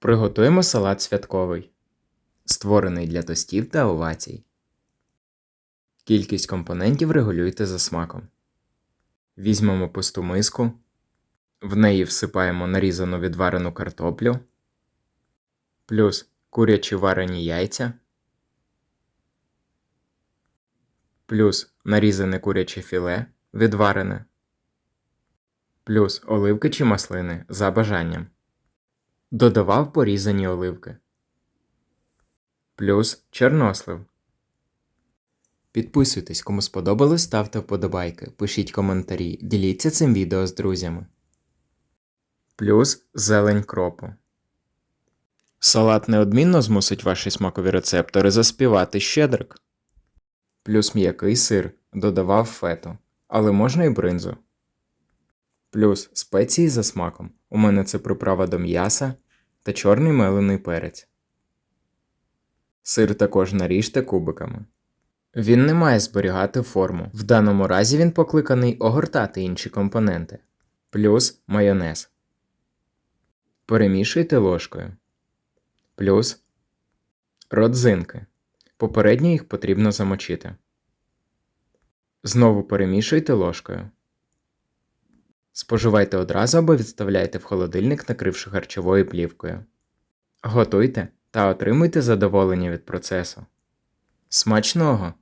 Приготуємо салат святковий, створений для тостів та овацій. Кількість компонентів регулюйте за смаком. Візьмемо пусту миску, в неї всипаємо нарізану відварену картоплю, плюс курячі варені яйця, плюс нарізане куряче філе відварене, плюс оливки чи маслини за бажанням. Додавав порізані оливки. Плюс чорнослив. Підписуйтесь, кому сподобалось, ставте вподобайки, пишіть коментарі, діліться цим відео з друзями. Плюс зелень кропу. Салат неодмінно змусить ваші смакові рецептори заспівати щедрик. Плюс м'який сир додавав фету, але можна і бринзу. Плюс спеції за смаком. У мене це приправа до м'яса та чорний мелений перець. Сир також наріжте кубиками. Він не має зберігати форму. В даному разі він покликаний огортати інші компоненти. Плюс майонез. Перемішуйте ложкою. Плюс родзинки. Попередньо їх потрібно замочити. Знову перемішуйте ложкою. Споживайте одразу або відставляйте в холодильник, накривши харчовою плівкою. Готуйте та отримуйте задоволення від процесу. Смачного!